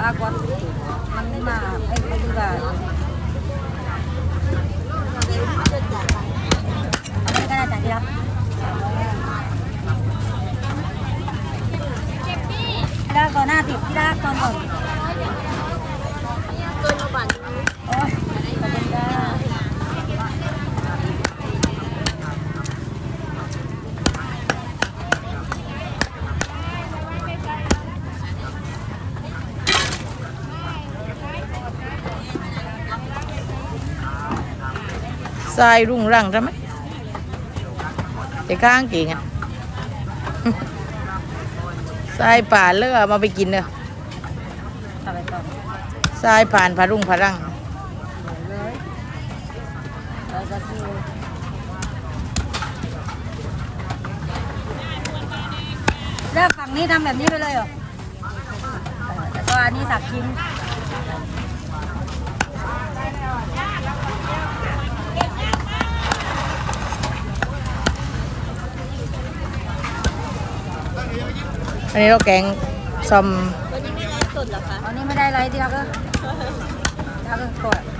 Agua. Manima, ay, maluga. Ano ka na, Tanggap? Kailangan ko natin. Kailangan ko ko. Oh, ทรายรุ่งรังใช่ไหมแต่ข้างเก่งอะทรายป่านเลือมาไปกินเนอะทรายผ่านพารุ่งพารังแล้วก็คือแล้วฝั่งนี้ทำแบบนี้ไปเลยเหรอแต่ก็อันนี้สักชิ้น อันนี้เราแกงซอมอันนี้ไม่ได้ไรที่รักเออรักเออกดอันนี้เลย